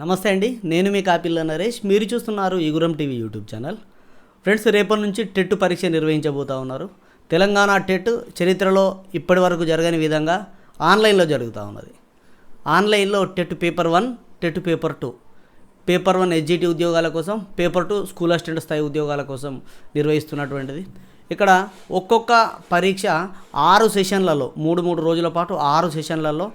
నమస్తే అండి నేను మీ కాపిల్ల నరేష్. మీరు చూస్తున్నారు Iguram TV YouTube channel. Friends రేపటి నుంచి టెట్ పరీక్ష నిర్వహించబోతా ఉన్నారు. తెలంగాణ టెట్ చరిత్రలో ఇప్పటి వరకు జరగని విధంగా ఆన్లైన్లో జరుగుతూ ఉన్నది. ఆన్లైన్లో TET paper one TET paper two paper one SGT ఉద్యోగాల కోసం పేపర్ టూ స్కూల్ అసిస్టెంట్ స్థాయి ఉద్యోగాల కోసం నిర్వహిస్తున్నటువంటిది. ఇక్కడ ఒక్కొక్క పరీక్ష ఆరు సెషన్లలో మూడు మూడు రోజుల పాటు ఆరు సెషన్లలో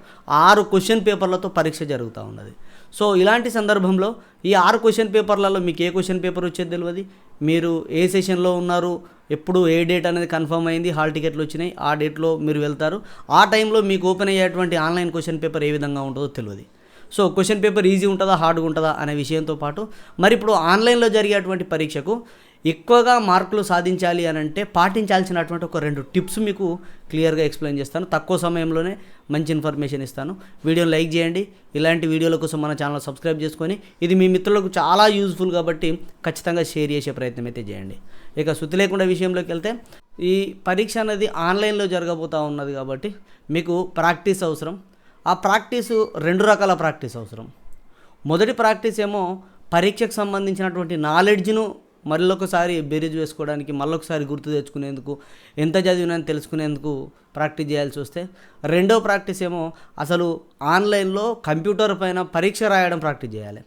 ఆరు క్వశ్చన్ పేపర్లతో పరీక్ష జరుగుతూ ఉన్నది. సో ఇలాంటి సందర్భంలో ఈ ఆరు క్వశ్చన్ పేపర్లలో మీకు ఏ క్వశ్చన్ పేపర్ వచ్చేది తెలియదు? మీరు ఏ సెషన్లో ఉన్నారు? ఎప్పుడు ఏ డేట్ అనేది కన్ఫర్మ్ అయింది? హాల్ టికెట్లు వచ్చినాయి. ఆ డేట్లో మీరు వెళ్తారు. ఆ టైంలో మీకు ఓపెన్ అయ్యేటువంటి ఆన్లైన్ క్వశ్చన్ పేపర్ ఏ విధంగా ఉంటుందో తెలియదు. సో క్వశ్చన్ పేపర్ ఈజీ ఉంటుందా? హార్డ్గా ఉంటుందా? అనే విషయంతో పాటు మరి ఇప్పుడు ఆన్లైన్లో జరిగేటువంటి పరీక్షకు ఎక్కువగా మార్కులు సాధించాలి అని అంటే పాటించాల్సినటువంటి ఒక రెండు టిప్స్ మీకు క్లియర్గా ఎక్స్ప్లెయిన్ చేస్తాను. తక్కువ సమయంలోనే మంచి ఇన్ఫర్మేషన్ ఇస్తాను. వీడియోని లైక్ చేయండి. ఇలాంటి వీడియోల కోసం మన ఛానల్ సబ్స్క్రైబ్ చేసుకొని ఇది మీ మిత్రులకు చాలా యూజ్ఫుల్ కాబట్టి ఖచ్చితంగా షేర్ చేసే ప్రయత్నం అయితే చేయండి. ఇక శుద్ధి లేకుండా విషయంలోకి వెళ్తే ఈ పరీక్ష అనేది ఆన్లైన్లో జరగబోతూ ఉన్నది కాబట్టి మీకు ప్రాక్టీస్ అవసరం. ఆ ప్రాక్టీసు రెండు రకాల ప్రాక్టీస్ అవసరం. మొదటి ప్రాక్టీస్ ఏమో పరీక్షకు సంబంధించినటువంటి నాలెడ్జ్ను మరొకసారి బేరీజ్ వేసుకోవడానికి మళ్ళొకసారి గుర్తు తెచ్చుకునేందుకు ఎంత చదివినని తెలుసుకునేందుకు ప్రాక్టీస్ చేయాల్సి వస్తే రెండో ప్రాక్టీస్ ఏమో అసలు ఆన్లైన్లో కంప్యూటర్ పైన పరీక్ష రాయడం ప్రాక్టీస్ చేయాలి.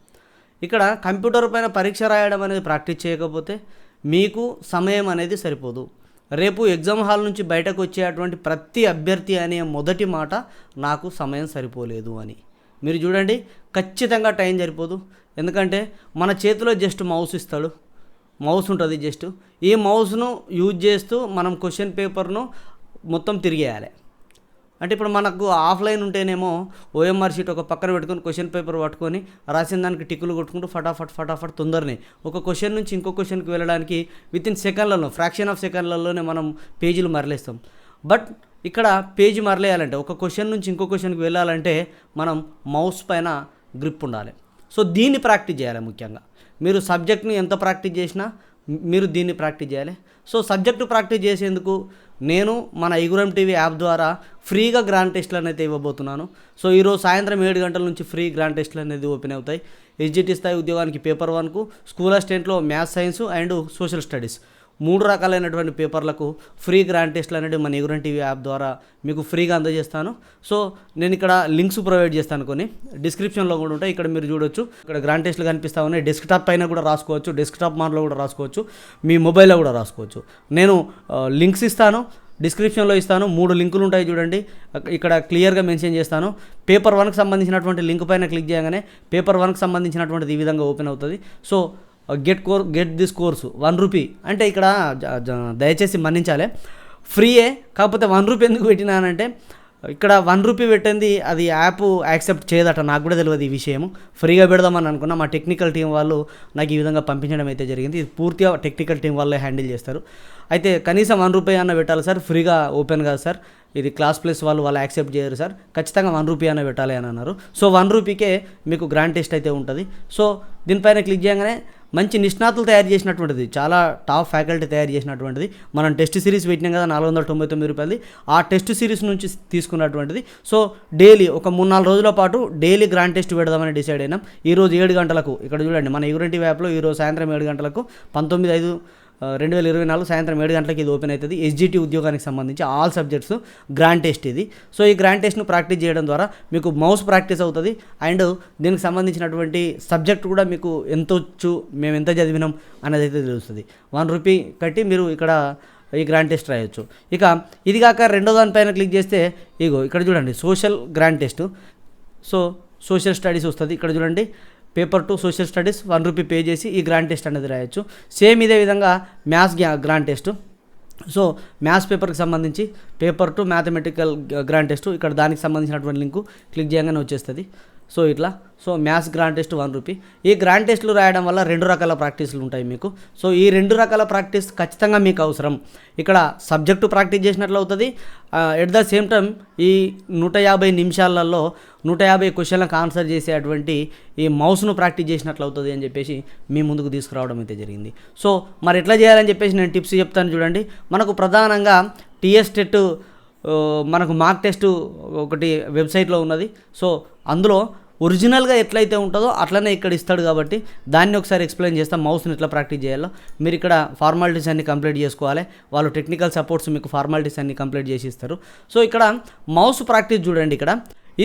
ఇక్కడ కంప్యూటర్ పైన పరీక్ష రాయడం అనేది ప్రాక్టీస్ చేయకపోతే మీకు సమయం అనేది సరిపోదు. రేపు ఎగ్జామ్ హాల్ నుంచి బయటకు వచ్చేటువంటి ప్రతి అభ్యర్థి అనే మొదటి మాట నాకు సమయం సరిపోలేదు అని. మీరు చూడండి ఖచ్చితంగా టైం సరిపోదు. ఎందుకంటే మన చేతిలో జస్ట్ మౌస్ ఇస్తాడు. మౌస్ ఉంటుంది జస్ట్ ఈ మౌస్ను యూజ్ చేస్తూ మనం క్వశ్చన్ పేపర్ను మొత్తం తిరిగేయాలి. అంటే ఇప్పుడు మనకు ఆఫ్లైన్ ఉంటేనేమో ఓఎంఆర్ షీట్ ఒక పక్కన పెట్టుకొని క్వశ్చన్ పేపర్ పట్టుకొని రాసిన దానికి టిక్కులు కొట్టుకుంటూ ఫటాఫట్ ఫటాఫట్ తొందరనే. ఒక క్వశ్చన్ నుంచి ఇంకో క్వశ్చన్కి వెళ్ళడానికి విత్ ఇన్ సెకండ్లలో ఫ్రాక్షన్ ఆఫ్ సెకండ్లలోనే మనం పేజీలు మరలేస్తాం. బట్ ఇక్కడ పేజీ మరలేయాలంటే ఒక క్వశ్చన్ నుంచి ఇంకో క్వశ్చన్కి వెళ్ళాలంటే మనం మౌస్ పైన గ్రిప్ ఉండాలి. సో దీన్ని ప్రాక్టీస్ చేయాలి ముఖ్యంగా. మీరు సబ్జెక్ట్ని ఎంత ప్రాక్టీస్ చేసినా మీరు దీన్ని ప్రాక్టీస్ చేయాలి. సో సబ్జెక్టు ప్రాక్టీస్ చేసేందుకు నేను మన ఇగురం టీవీ యాప్ ద్వారా ఫ్రీగా గ్రాండ్ టెస్ట్లు అయితే ఇవ్వబోతున్నాను. సో ఈరోజు సాయంత్రం ఏడు గంటల నుంచి ఫ్రీ గ్రాండ్ టెస్ట్లు అనేది ఓపెన్ అవుతాయి. ఎస్జిటి స్థాయి ఉద్యోగానికి పేపర్ వన్కు school అసిస్టెంట్లో maths science and social studies. మూడు రకాలైనటువంటి పేపర్లకు ఫ్రీ గ్రాండ్ టెస్ట్లు మన ఎగురం టీవీ యాప్ ద్వారా మీకు ఫ్రీగా అందజేస్తాను. సో నేను ఇక్కడ లింక్స్ ప్రొవైడ్ చేస్తాను కొన్ని. డిస్క్రిప్షన్లో కూడా ఉంటాయి. ఇక్కడ మీరు చూడొచ్చు. ఇక్కడ గ్రాండ్ టెస్ట్లు కనిపిస్తా ఉన్నాయి. డెస్క్టాప్ పైన కూడా రాసుకోవచ్చు. డెస్క్టాప్ మార్లో కూడా రాసుకోవచ్చు. మీ మొబైల్లో కూడా రాసుకోవచ్చు. నేను లింక్స్ ఇస్తాను. డిస్క్రిప్షన్లో ఇస్తాను. మూడు లింకులు ఉంటాయి చూడండి. ఇక్కడ క్లియర్గా మెన్షన్ చేస్తాను. పేపర్ వన్కి సంబంధించినటువంటి లింక్ పైన క్లిక్ చేయగానే పేపర్ వన్కి సంబంధించినటువంటిది ఈ విధంగా ఓపెన్ అవుతుంది. So get core get this course one rupee అంటే ఇక్కడ జ- దయచేసి మన్నించాలి. ఫ్రీయే కాకపోతే వన్ రూపీ ఎందుకు పెట్టినానంటే ఇక్కడ వన్ రూపీ పెట్టింది అది యాప్ యాక్సెప్ట్ చేయదట. నాకు కూడా తెలియదు ఈ విషయం ఫ్రీగా పెడదామని అనుకున్నా మా టెక్నికల్ టీం వాళ్ళు నాకు ఈ విధంగా పంపించడం అయితే జరిగింది. ఇది పూర్తిగా టెక్నికల్ టీం వాళ్ళే హ్యాండిల్ చేస్తారు. అయితే కనీసం వన్ రూపీ అన్న పెట్టాలి సార్. ఫ్రీగా ఓపెన్ కాదు సార్. ఇది క్లాస్ ప్లేస్ వాళ్ళు వాళ్ళు యాక్సెప్ట్ చేయరు సార్. ఖచ్చితంగా వన్ రూపీ అన్న పెట్టాలి అని అన్నారు. సో వన్ రూపీకే మీకు గ్రాండ్ టెస్ట్ అయితే ఉంటుంది. సో దీనిపైన క్లిక్ చేయగానే మంచి నిష్ణాతులు తయారు చేసినటువంటిది చాలా టాప్ ఫ్యాకల్టీ తయారు చేసినటువంటిది. మనం టెస్ట్ సిరీస్ పెట్టినాం కదా నాలుగు వందల తొంభై తొమ్మిది రూపాయలది. ఆ టెస్ట్ సిరీస్ నుంచి తీసుకున్నటువంటిది. సో డైలీ ఒక మూడు నాలుగు రోజుల పాటు డైలీ గ్రాండ్ టెస్ట్ పెడదామని డిసైడ్ అయినాం. ఈరోజు ఏడు గంటలకు ఇక్కడ చూడండి మన యూరంటి వ్యాప్లో ఈరోజు సాయంత్రం ఏడు గంటలకు పంతొమ్మిది ఐదు రెండు వేల ఇరవై నాలుగు సాయంత్రం ఏడు గంటలకి ఇది ఓపెన్ అవుతుంది. ఎస్జిటి ఉద్యోగానికి సంబంధించి ఆల్ సబ్జెక్ట్స్ గ్రాండ్ టెస్ట్ ఇది. సో ఈ గ్రాండ్ టెస్ట్ను ప్రాక్టీస్ చేయడం ద్వారా మీకు మౌస్ ప్రాక్టీస్ అవుతుంది. అండ్ దీనికి సంబంధించినటువంటి సబ్జెక్ట్ కూడా మీకు ఎంత వచ్చు మేము ఎంత చదివినాం అనేది అయితే తెలుస్తుంది. వన్ రూపీ కట్టి మీరు ఇక్కడ ఈ గ్రాండ్ టెస్ట్ రాయొచ్చు. ఇక ఇది కాక రెండో దానిపైన క్లిక్ చేస్తే ఇగో ఇక్కడ చూడండి social grand test. So social studies వస్తుంది. ఇక్కడ చూడండి paper two social studies one rupee pay చేసి ఈ గ్రాండ్ టెస్ట్ అనేది రాయొచ్చు. సేమ్ ఇదే విధంగా maths grand test. So maths పేపర్కి సంబంధించి paper two mathematical grand test. ఇక్కడ దానికి సంబంధించినటువంటి లింకు క్లిక్ చేయగానే వచ్చేస్తుంది. సో ఇట్లా so maths grand test one rupee. ఈ గ్రాండ్ టెస్ట్లు రాయడం వల్ల రెండు రకాల ప్రాక్టీస్లు ఉంటాయి మీకు. సో ఈ రెండు రకాల ప్రాక్టీస్ ఖచ్చితంగా మీకు అవసరం. ఇక్కడ సబ్జెక్టు ప్రాక్టీస్ చేసినట్లు అవుతుంది. ఎట్ ద సేమ్ టైం ఈ నూట యాభై నిమిషాలలో నూట యాభై క్వశ్చన్లకు ఆన్సర్ చేసేటువంటి ఈ మౌస్ను ప్రాక్టీస్ చేసినట్లు అవుతుంది అని చెప్పేసి మీ ముందుకు తీసుకురావడం అయితే జరిగింది. సో మరి ఎట్లా చేయాలని చెప్పేసి నేను టిప్స్ చెప్తాను చూడండి. మనకు ప్రధానంగా టీఎస్ టెట్ మనకు మార్క్ టెస్ట్ ఒకటి వెబ్సైట్లో ఉన్నది. సో అందులో ఒరిజినల్గా ఎట్లయితే ఉంటుందో అట్లనే ఇక్కడ ఇస్తాడు కాబట్టి దాన్ని ఒకసారి ఎక్స్ప్లెయిన్ చేస్తాం మౌస్ని ఎట్లా ప్రాక్టీస్ చేయాలో. మీరు ఇక్కడ ఫార్మాలిటీస్ అన్ని కంప్లీట్ చేసుకోవాలి. వాళ్ళు టెక్నికల్ సపోర్ట్స్ మీకు ఫార్మాలిటీస్ అన్ని కంప్లీట్ చేసి ఇస్తారు. సో ఇక్కడ మౌస్ ప్రాక్టీస్ చూడండి ఇక్కడ.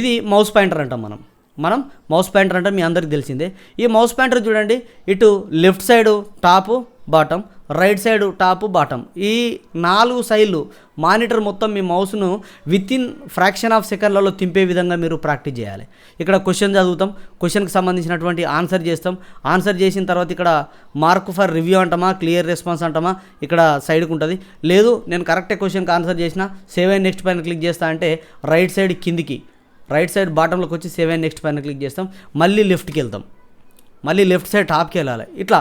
ఇది మౌస్ పాయింటర్ అంటాం మనం. మనం మౌస్ పాయింటర్ అంటే మీ అందరికి తెలిసిందే. ఈ మౌస్ పాయింటర్ చూడండి. ఇటు left side top bottom right side top bottom. ఈ నాలుగు సైడ్లు మానిటర్ మొత్తం మీ మౌస్ను విత్ ఇన్ ఫ్రాక్షన్ ఆఫ్ సెకండ్లలో తింపే విధంగా మీరు ప్రాక్టీస్ చేయాలి. ఇక్కడ క్వశ్చన్ చదువుతాం. క్వశ్చన్కి సంబంధించినటువంటి ఆన్సర్ చేస్తాం. ఆన్సర్ చేసిన తర్వాత ఇక్కడ మార్క్ ఫర్ రివ్యూ అంటామా క్లియర్ రెస్పాన్స్ అంటామా ఇక్కడ సైడ్కి ఉంటుంది. లేదు నేను కరెక్టే క్వశ్చన్కి ఆన్సర్ చేసిన సేవ్ అండ్ నెక్స్ట్ పైన క్లిక్ చేస్తా అంటే రైట్ సైడ్ కిందికి రైట్ సైడ్ బాటంలోకి వచ్చి సేవ్ అండ్ నెక్స్ట్ పైన క్లిక్ చేస్తాం. మళ్ళీ లెఫ్ట్కి వెళ్తాం. మళ్ళీ లెఫ్ట్ సైడ్ టాప్కి వెళ్ళాలి. ఇట్లా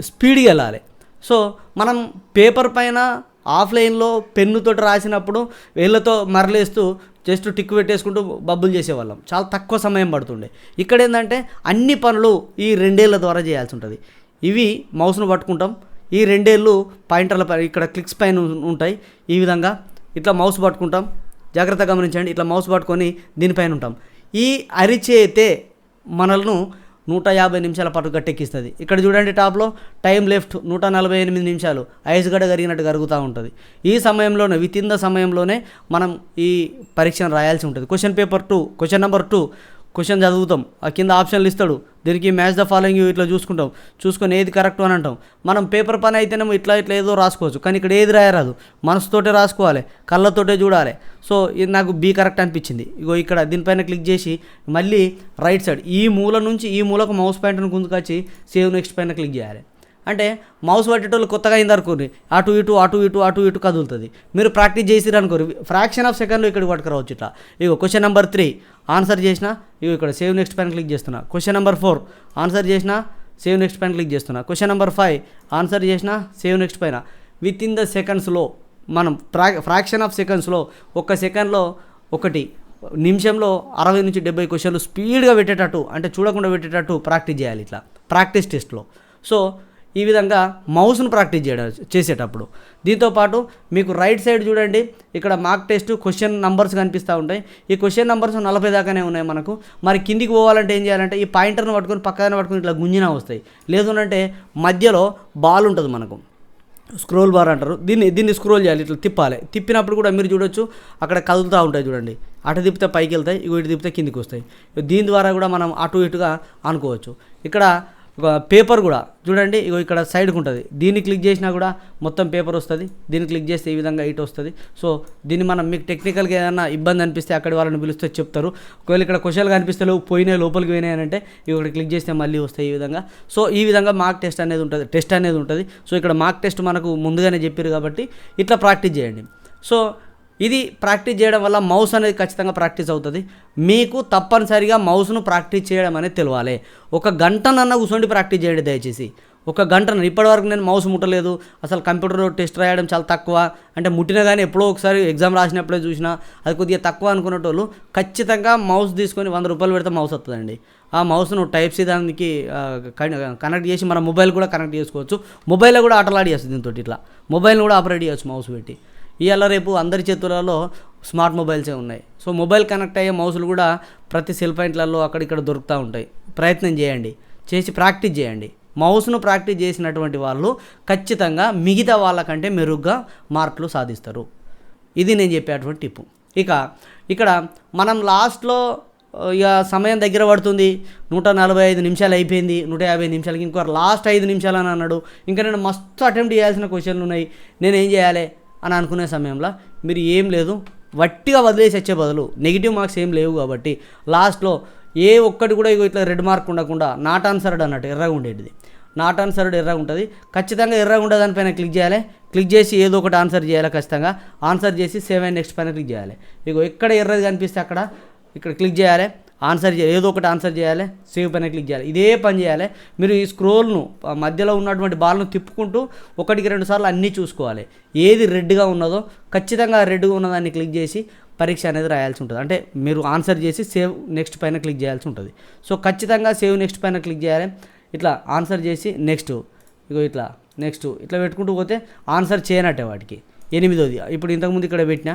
స్పీడ్గా వెళ్ళాలి. సో మనం పేపర్ పైన ఆఫ్లైన్లో పెన్నుతోటి రాసినప్పుడు వేళ్ళతో మరలేస్తూ జస్ట్ టిక్ పెట్టేసుకుంటూ బబ్బులు చేసేవాళ్ళం. చాలా తక్కువ సమయం పడుతుండే. ఇక్కడ ఏంటంటే అన్ని పనులు ఈ రెండేళ్ళ ద్వారా చేయాల్సి ఉంటుంది. ఇవి మౌస్ను పట్టుకుంటాం. ఈ రెండేళ్ళు పాయింటర్ల పైన ఇక్కడ క్లిక్స్ పైన ఉంటాయి. ఈ విధంగా ఇట్లా మౌస్ పట్టుకుంటాం. జాగ్రత్తగా గమనించండి. ఇట్లా మౌస్ పట్టుకొని దీనిపైన ఉంటాం. ఈ అరిచేతే మనల్ని నూట యాభై నిమిషాల పాటు గట్టెక్కిస్తుంది. ఇక్కడ చూడండి టాప్లో టైం లెఫ్ట్ నూట నలభై ఎనిమిది నిమిషాలు. ఐస్ గడ్డ కరిగినట్టు కరుగుతూ ఉంటుంది. ఈ సమయంలోనే విత్ ఇన్ ద సమయంలోనే మనం ఈ పరీక్షను రాయాల్సి ఉంటుంది. Question paper two question number two question చదువుతాం. ఆ కింద ఆప్షన్లు ఇస్తాడు. దీనికి మ్యాచ్ ద ఫాలోయింగ్ ఇట్లా చూసుకుంటాం. చూసుకొని ఏది కరెక్ట్ అని అంటాం. మనం పేపర్ పని అయితేనేమో ఇట్లా ఇట్లా ఏదో రాసుకోవచ్చు. కానీ ఇక్కడ ఏది రాయరాదు. మనసుతోటే రాసుకోవాలి. కళ్ళతోటే చూడాలి. సో ఇది నాకు బీ కరెక్ట్ అనిపించింది. ఇగో ఇక్కడ దీనిపైన క్లిక్ చేసి మళ్ళీ రైట్ సైడ్ ఈ మూల నుంచి ఈ మూలకు మౌస్ పాయింట్ని గుంజుకొచ్చి సేవ్ నెక్స్ట్ పైన క్లిక్ చేయాలి. అంటే మౌస్ పట్టేటోళ్ళు కొత్తగా అయింది అనుకోండి అటు ఇటు అటు ఇటు అటు ఇటు కదులుతుంది. మీరు ప్రాక్టీస్ చేసిరు అనుకోరు ఫ్రాక్షన్ ఆఫ్ సెకండ్లో ఇక్కడికి పట్టుకురావచ్చు ఇట్లా. ఇక క్వశ్చన్ నెంబర్ త్రీ ఆన్సర్ చేసిన ఇగో ఇక్కడ సేవ్ నెక్స్ట్ పైన క్లిక్ చేస్తున్నా. క్వశ్చన్ నెంబర్ ఫోర్ ఆన్సర్ చేసిన సేవ్ నెక్స్ట్ పైన క్లిక్ చేస్తున్నా. క్వశ్చన్ నెంబర్ ఫైవ్ ఆన్సర్ చేసిన సేవ్ నెక్స్ట్ పైన. విత్ ఇన్ ద సెకండ్స్లో మనం ఫ్రా ఫ్రాక్షన్ ఆఫ్ సెకండ్స్లో ఒక సెకండ్లో ఒకటి నిమిషంలో అరవై నుంచి డెబ్బై క్వశ్చన్లు స్పీడ్గా పెట్టేటట్టు అంటే చూడకుండా పెట్టేటట్టు ప్రాక్టీస్ చేయాలి ఇట్లా. ప్రాక్టీస్ టెస్ట్లో సో ఈ విధంగా మౌస్ను ప్రాక్టీస్ చేయడం చేసేటప్పుడు. దీంతోపాటు మీకు రైట్ సైడ్ చూడండి. ఇక్కడ మార్క్ టెస్ట్ క్వశ్చన్ నంబర్స్ కనిపిస్తూ ఉంటాయి. ఈ క్వశ్చన్ నంబర్స్ నలభై దాకానే ఉన్నాయి మనకు. మరి కిందికి పోవాలంటే ఏం చేయాలంటే ఈ పాయింటర్ను పట్టుకొని పక్కన పట్టుకొని ఇట్లా గుంజినా వస్తాయి. లేదు అంటే మధ్యలో బాల్ ఉంటుంది మనకు. స్క్రోల్ బార్ అంటారు. దీన్ని దీన్ని స్క్రోల్ చేయాలి ఇట్లా తిప్పాలి. తిప్పినప్పుడు కూడా మీరు చూడొచ్చు అక్కడ కదులుతూ ఉంటాయి చూడండి. అటు తిప్పితే పైకి వెళ్తాయి ఇటు తిప్పితే కిందికి వస్తాయి. దీని ద్వారా కూడా మనం అటు ఇటుగా అనుకోవచ్చు ఇక్కడ పేపర్ కూడా చూడండి ఇగో ఇక్కడ సైడ్కి ఉంటుంది. దీన్ని క్లిక్ చేసినా కూడా మొత్తం పేపర్ వస్తుంది. దీన్ని క్లిక్ చేస్తే ఈ విధంగా ఇటు వస్తుంది. సో దీన్ని మనం మీకు టెక్నికల్గా ఏదైనా ఇబ్బంది అనిపిస్తే అక్కడి వాళ్ళని పిలిస్తే చెప్తారు. ఒకవేళ ఇక్కడ క్వశ్చన్లు కనిపిస్తలేవు పోయినాయి లోపలికి పోయినాయి అంటే ఇక్కడ క్లిక్ చేస్తే మళ్ళీ వస్తాయి ఈ విధంగా. సో ఈ విధంగా మార్క్ టెస్ట్ అనేది ఉంటుంది టెస్ట్ అనేది ఉంటుంది. సో ఇక్కడ మార్క్ టెస్ట్ మనకు ముందుగానే చెప్పారు కాబట్టి ఇట్లా ప్రాక్టీస్ చేయండి. సో ఇది ప్రాక్టీస్ చేయడం వల్ల మౌస్ అనేది ఖచ్చితంగా ప్రాక్టీస్ అవుతుంది. మీకు తప్పనిసరిగా మౌస్ను ప్రాక్టీస్ చేయడం అనేది తెలియాలి ఒక గంటనన్నా కూర్చోండి ప్రాక్టీస్ చేయండి దయచేసి. ఒక గంట ఇప్పటివరకు నేను మౌస్ ముట్టలేదు. అసలు కంప్యూటర్ టెస్ట్ రాయడం చాలా తక్కువ. అంటే ముట్టినా కానీ ఎప్పుడో ఒకసారి ఎగ్జామ్ రాసినప్పుడే చూసినా అది కొద్దిగా తక్కువ అనుకునేటోళ్ళు ఖచ్చితంగా మౌస్ తీసుకొని వంద రూపాయలు పెడితే మౌస్ వస్తుందండి ఆ మౌస్ను టైప్ సి దానికి కనెక్ట్ చేసి మన మొబైల్ కూడా కనెక్ట్ చేసుకోవచ్చు. మొబైల్లో కూడా ఆటలాడి చేస్తుంది దీంతో ఇట్లా. మొబైల్ని కూడా ఆపరేట్ చేయొచ్చు మౌస్ పెట్టి. ఇవాళ రేపు అందరి చేతులలో స్మార్ట్ మొబైల్సే ఉన్నాయి. సో మొబైల్ కనెక్ట్ అయ్యే మౌసులు కూడా ప్రతి సెల్ పాయింట్లలో అక్కడిక్కడ దొరుకుతూ ఉంటాయి. ప్రయత్నం చేయండి. చేసి ప్రాక్టీస్ చేయండి. మౌస్ను ప్రాక్టీస్ చేసినటువంటి వాళ్ళు ఖచ్చితంగా మిగతా వాళ్ళకంటే మెరుగ్గా మార్కులు సాధిస్తారు. ఇది నేను చెప్పేటువంటి టిప్పు. ఇక ఇక్కడ మనం లాస్ట్లో ఇక సమయం దగ్గర పడుతుంది. నూట నలభై ఐదు నిమిషాలు అయిపోయింది. నూట యాభై నిమిషాలకి ఇంకో లాస్ట్ ఐదు నిమిషాలు అని అన్నాడు. ఇంకా నేను మస్తు అటెంప్ట్ చేయాల్సిన క్వశ్చన్లు ఉన్నాయి. నేను ఏం చేయాలి? అని అనుకునే సమయంలో మీరు ఏం లేదు వట్టిగా వదిలేసి వచ్చే బదులు నెగిటివ్ మార్క్స్ ఏం లేవు కాబట్టి లాస్ట్లో ఏ ఒక్కటి కూడా ఇగో ఇట్లా రెడ్ మార్క్ ఉండకుండా నాట్ ఆన్సర్డ్ అన్నట్టు ఎర్రగా ఉండేటిది. నాట్ ఆన్సర్డ్ ఎర్రగా ఉంటుంది. ఖచ్చితంగా ఎర్రగా ఉండే దానిపైన క్లిక్ చేయాలి. క్లిక్ చేసి ఏదో ఒకటి ఆన్సర్ చేయాలి ఖచ్చితంగా. ఆన్సర్ చేసి సేవ్ అండ్ నెక్స్ట్ పైన క్లిక్ చేయాలి. ఇగో ఎక్కడ ఎర్రది కనిపిస్తే అక్కడ ఇక్కడ క్లిక్ చేయాలి. ఆన్సర్ చేయాలి ఏదో ఒకటి ఆన్సర్ చేయాలి సేవ్ పైన క్లిక్ చేయాలి. ఇదే పని చేయాలి. మీరు ఈ స్క్రోల్ను మధ్యలో ఉన్నటువంటి బాల్ను తిప్పుకుంటూ ఒకటికి రెండు సార్లు అన్నీ చూసుకోవాలి. ఏది రెడ్గా ఉన్నదో ఖచ్చితంగా రెడ్గా ఉన్నదాన్ని క్లిక్ చేసి పరీక్ష అనేది రాయాల్సి ఉంటుంది. అంటే మీరు ఆన్సర్ చేసి సేవ్ నెక్స్ట్ పైన క్లిక్ చేయాల్సి ఉంటుంది. సో ఖచ్చితంగా సేవ్ నెక్స్ట్ పైన క్లిక్ చేయాలి. ఇట్లా ఆన్సర్ చేసి నెక్స్ట్ ఇగో ఇట్లా నెక్స్ట్ ఇట్లా పెట్టుకుంటూ పోతే ఆన్సర్ చేయనట్టే వాటికి. ఎనిమిదోది. ఇప్పుడు ఇంతకుముందు ఇక్కడ పెట్టిన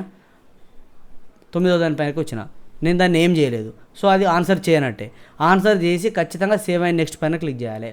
తొమ్మిదో దాని పైనకి వచ్చిన. నేను దాన్ని ఏం చేయలేదు. సో అది ఆన్సర్ చేయనట్టే. ఆన్సర్ చేసి ఖచ్చితంగా సేవ్ అయిన నెక్స్ట్ పైన క్లిక్ చేయాలి.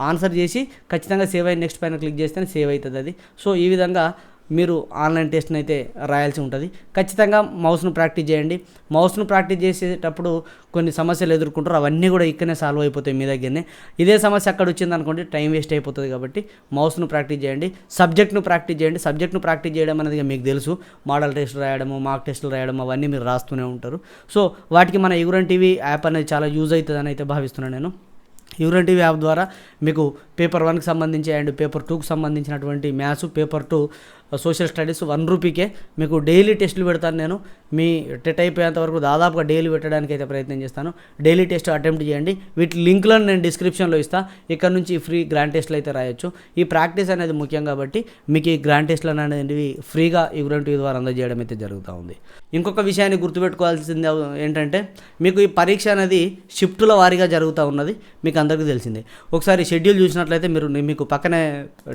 ఆన్సర్ చేసి ఖచ్చితంగా సేవ్ అయిన నెక్స్ట్ పైన క్లిక్ చేస్తేనే సేవ్ అవుతుంది అది. సో ఈ విధంగా మీరు ఆన్లైన్ టెస్ట్ని అయితే రాయాల్సి ఉంటుంది. ఖచ్చితంగా మౌస్ను ప్రాక్టీస్ చేయండి. మౌస్ను ప్రాక్టీస్ చేసేటప్పుడు కొన్ని సమస్యలు ఎదుర్కొంటారు. అవన్నీ కూడా ఇక్కడనే సాల్వ్ అయిపోతాయి మీ దగ్గరనే. ఇదే సమస్య అక్కడ వచ్చింది అనుకోండి టైం వేస్ట్ అయిపోతుంది కాబట్టి మౌస్ను ప్రాక్టీస్ చేయండి. సబ్జెక్ట్ను ప్రాక్టీస్ చేయండి. సబ్జెక్ట్ను ప్రాక్టీస్ చేయడం అనేది మీకు తెలుసు. మోడల్ టెస్ట్ రాయడము మార్క్ టెస్టులు రాయడం అవన్నీ మీరు రాస్తూనే ఉంటారు. సో వాటికి మన యుగురన్ టీవీ యాప్ అనేది చాలా యూజ్ అవుతుందని అయితే భావిస్తున్నాను నేను. యూరన్ టీవీ యాప్ ద్వారా మీకు పేపర్ వన్కి సంబంధించి అండ్ పేపర్ టూకి సంబంధించినటువంటి maths paper two social studies one రూపీకే. మీకు డైలీ టెస్టులు పెడతాను నేను. మీ టెట్ అయిపోయేంత వరకు దాదాపుగా డైలీ పెట్టడానికి అయితే ప్రయత్నం చేస్తాను. డైలీ టెస్ట్ అటెంప్ట్ చేయండి. వీటి లింక్లను నేను డిస్క్రిప్షన్లో ఇస్తాను ఇక్కడ నుంచి ఫ్రీ గ్రాండ్ టెస్ట్లు అయితే రాయొచ్చు. ఈ ప్రాక్టీస్ అనేది ముఖ్యం కాబట్టి మీకు ఈ గ్రాండ్ టెస్ట్లు అనేవి ఫ్రీగా యూరన్ టీవీ ద్వారా అందజేయడం అయితే జరుగుతూ ఉంది. ఇంకొక విషయాన్ని గుర్తుపెట్టుకోవాల్సింది ఏంటంటే మీకు ఈ పరీక్ష అనేది షిఫ్టుల వారీగా జరుగుతూ ఉన్నది. మీకు అందరికీ తెలిసిందే. ఒకసారి షెడ్యూల్ చూసినట్లయితే మీరు మీకు పక్కనే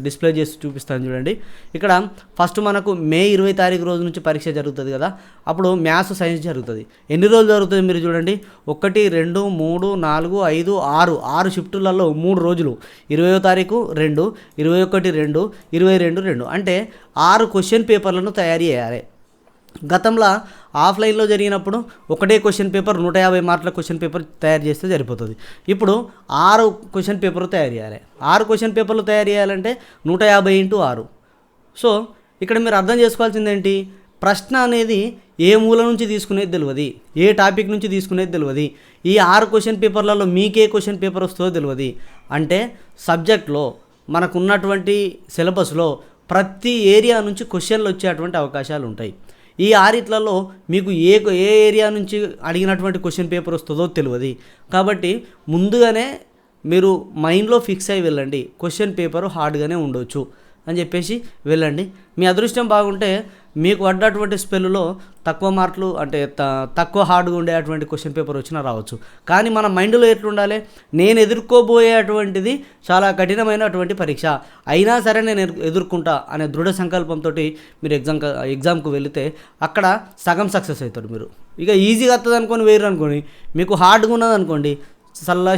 డిస్ప్లే చేసి చూపిస్తాను చూడండి. ఇక్కడ ఫస్ట్ మనకు మే ఇరవై తారీఖు రోజు నుంచి పరీక్ష జరుగుతుంది కదా అప్పుడు మ్యాథ్స్ సైన్స్ జరుగుతుంది. ఎన్ని రోజులు జరుగుతుంది మీరు చూడండి. ఒకటి రెండు మూడు నాలుగు ఐదు ఆరు. ఆరు షిఫ్టులలో మూడు రోజులు. ఇరవయో తారీఖు రెండు ఇరవై ఒకటి రెండు ఇరవై రెండు రెండు. అంటే ఆరు క్వశ్చన్ పేపర్లను తయారు చేయాలి. గతంలో ఆఫ్లైన్లో జరిగినప్పుడు ఒకటే క్వశ్చన్ పేపర్ నూట యాభై మార్కుల క్వశ్చన్ పేపర్ తయారు చేస్తే సరిపోతుంది. ఇప్పుడు ఆరు క్వశ్చన్ పేపర్ తయారు చేయాలి. ఆరు క్వశ్చన్ పేపర్లు తయారు చేయాలంటే నూట యాభై ఇంటూ ఆరు. సో ఇక్కడ మీరు అర్థం చేసుకోవాల్సింది ఏంటి ప్రశ్న అనేది ఏ మూల నుంచి తీసుకునేది తెలియదు ఏ టాపిక్ నుంచి తీసుకునేది తెలియదు ఈ ఆరు క్వశ్చన్ పేపర్లలో మీకే క్వశ్చన్ పేపర్ వస్తుందో తెలియదు అంటే సబ్జెక్ట్లో మనకు ఉన్నటువంటి సిలబస్లో ప్రతి ఏరియా నుంచి క్వశ్చన్లు వచ్చేటువంటి అవకాశాలు ఉంటాయి. ఈ ఆరిట్లలో మీకు ఏ ఏ ఏరియా నుంచి అడిగినటువంటి క్వశ్చన్ పేపర్ వస్తుందో తెలియదు కాబట్టి ముందుగానే మీరు మైండ్లో ఫిక్స్ అయి వెళ్ళండి. క్వశ్చన్ పేపర్ హార్డ్గానే ఉండొచ్చు. అని చెప్పేసి వెళ్ళండి. మీ అదృష్టం బాగుంటే మీకు పడ్డటువంటి స్పెల్లో తక్కువ మార్కులు అంటే త తక్కువ హార్డ్గా ఉండేటువంటి క్వశ్చన్ పేపర్ వచ్చినా రావచ్చు. కానీ మన మైండ్లో ఎట్లుండాలి? నేను ఎదుర్కోబోయేటువంటిది చాలా కఠినమైనటువంటి పరీక్ష. అయినా సరే నేను ఎదుర్కొంటా అనే దృఢ సంకల్పంతో మీరు ఎగ్జామ్ ఎగ్జామ్కు వెళితే అక్కడ సగం సక్సెస్ అవుతాడు మీరు. ఇక ఈజీగా వస్తుంది అనుకొని వేరు అనుకోండి మీకు హార్డ్గా ఉన్నది అనుకోండి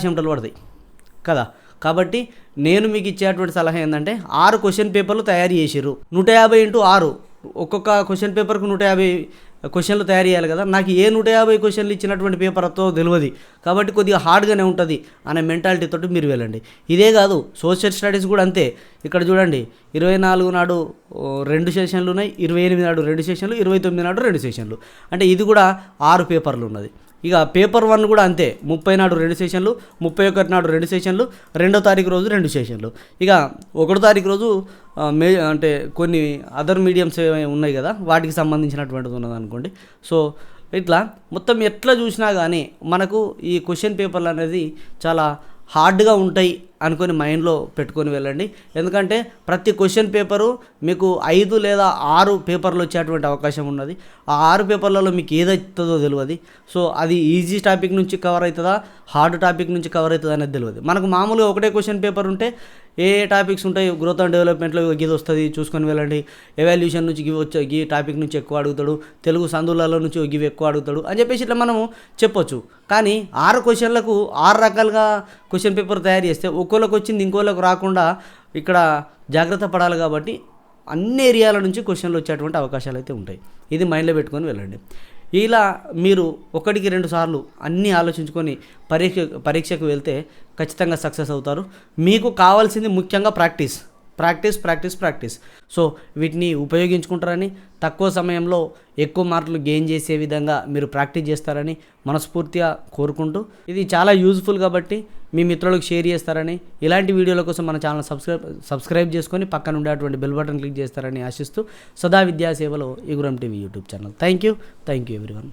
చెమటలు పడతాయి. కదా? కాబట్టి నేను మీకు ఇచ్చేటువంటి సలహా ఏంటంటే ఆరు క్వశ్చన్ పేపర్లు తయారు చేసిర్రు. నూట యాభై ఇంటూ ఆరు. ఒక్కొక్క క్వశ్చన్ పేపర్కు నూట యాభై క్వశ్చన్లు తయారు చేయాలి కదా. నాకు ఏ నూట యాభై క్వశ్చన్లు ఇచ్చినటువంటి పేపర్తో తెలియదు. కాబట్టి కొద్దిగా హార్డ్గానే ఉంటుంది అనే మెంటాలిటీ తోటి మీరు వెళ్ళండి. ఇదే కాదు సోషల్ స్టడీస్ కూడా అంతే. ఇక్కడ చూడండి ఇరవై నాలుగు నాడు రెండు సెషన్లు ఉన్నాయి ఇరవై ఎనిమిది నాడు రెండు సెషన్లు ఇరవై తొమ్మిది నాడు రెండు సెషన్లు అంటే ఇది కూడా ఆరు పేపర్లు ఉన్నది. ఇక పేపర్ వన్ కూడా అంతే. ముప్పై నాడు రెండు సెషన్లు ముప్పై ఒకటి నాడు రెండు సెషన్లు రెండో తారీఖు రోజు రెండు సెషన్లు. ఇక ఒకటో తారీఖు రోజు మే అంటే కొన్ని అదర్ మీడియంస్ ఉన్నాయి కదా వాటికి సంబంధించినటువంటిది ఉన్నది అనుకోండి. సో ఇట్లా మొత్తం ఎట్లా చూసినా కానీ మనకు ఈ క్వశ్చన్ పేపర్లు అనేది చాలా హార్డ్గా ఉంటాయి అనుకొని మైండ్లో పెట్టుకొని వెళ్ళండి. ఎందుకంటే ప్రతి క్వశ్చన్ పేపరు మీకు ఐదు లేదా ఆరు పేపర్లు వచ్చేటువంటి అవకాశం ఉన్నది. ఆ ఆరు పేపర్లలో మీకు ఏదవుతుందో తెలియదు సో అది ఈజీ టాపిక్ నుంచి కవర్ అవుతుందా? హార్డ్ టాపిక్ నుంచి కవర్ అవుతుందా అనేది తెలియదు మనకు మామూలుగా ఒకటే క్వశ్చన్ పేపర్ ఉంటే ఏ ఏ టాపిక్స్ ఉంటాయి గ్రోత్ అండ్ డెవలప్మెంట్లో గిది వస్తుంది చూసుకొని వెళ్ళండి. ఎవాల్యూషన్ నుంచి గివి వచ్చే గీ టాపిక్ నుంచి ఎక్కువ అడుగుతాడు. తెలుగు సందులలో నుంచి గివి ఎక్కువ అడుగుతాడు అని చెప్పేసి ఇట్లా మనము చెప్పొచ్చు. కానీ ఆరు క్వశ్చన్లకు ఆరు రకాలుగా క్వశ్చన్ పేపర్ తయారు చేస్తే ఒక్కోళ్ళకి వచ్చింది ఇంకోళ్ళకి రాకుండా ఇక్కడ జాగ్రత్త పడాలి కాబట్టి అన్ని ఏరియాల నుంచి క్వశ్చన్లు వచ్చేటువంటి అవకాశాలు అయితే ఉంటాయి. ఇది మైండ్లో పెట్టుకొని వెళ్ళండి. ఇలా మీరు ఒకటికి రెండు సార్లు అన్నీ ఆలోచించుకొని పరీక్ష పరీక్షకు వెళ్తే ఖచ్చితంగా సక్సెస్ అవుతారు. మీకు కావాల్సింది ముఖ్యంగా practice. Practice practice practice. So వీటిని ఉపయోగించుకుంటారని తక్కువ సమయంలో ఎక్కువ మార్కులు గెయిన్ చేసే విధంగా మీరు ప్రాక్టీస్ చేస్తారని మనస్ఫూర్తిగా కోరుకుంటూ ఇది చాలా యూజ్ఫుల్ కాబట్టి మీ మిత్రులకు షేర్ చేస్తారని ఇలాంటి వీడియోల కోసం మన ఛానల్ సబ్స్క్రైబ్ సబ్స్క్రైబ్ చేసుకొని పక్కన ఉండేటువంటి బెల్ బటన్ క్లిక్ చేస్తారని ఆశిస్తూ సదా విద్యా సేవలో TV YouTube channel. Thank you thank you everyone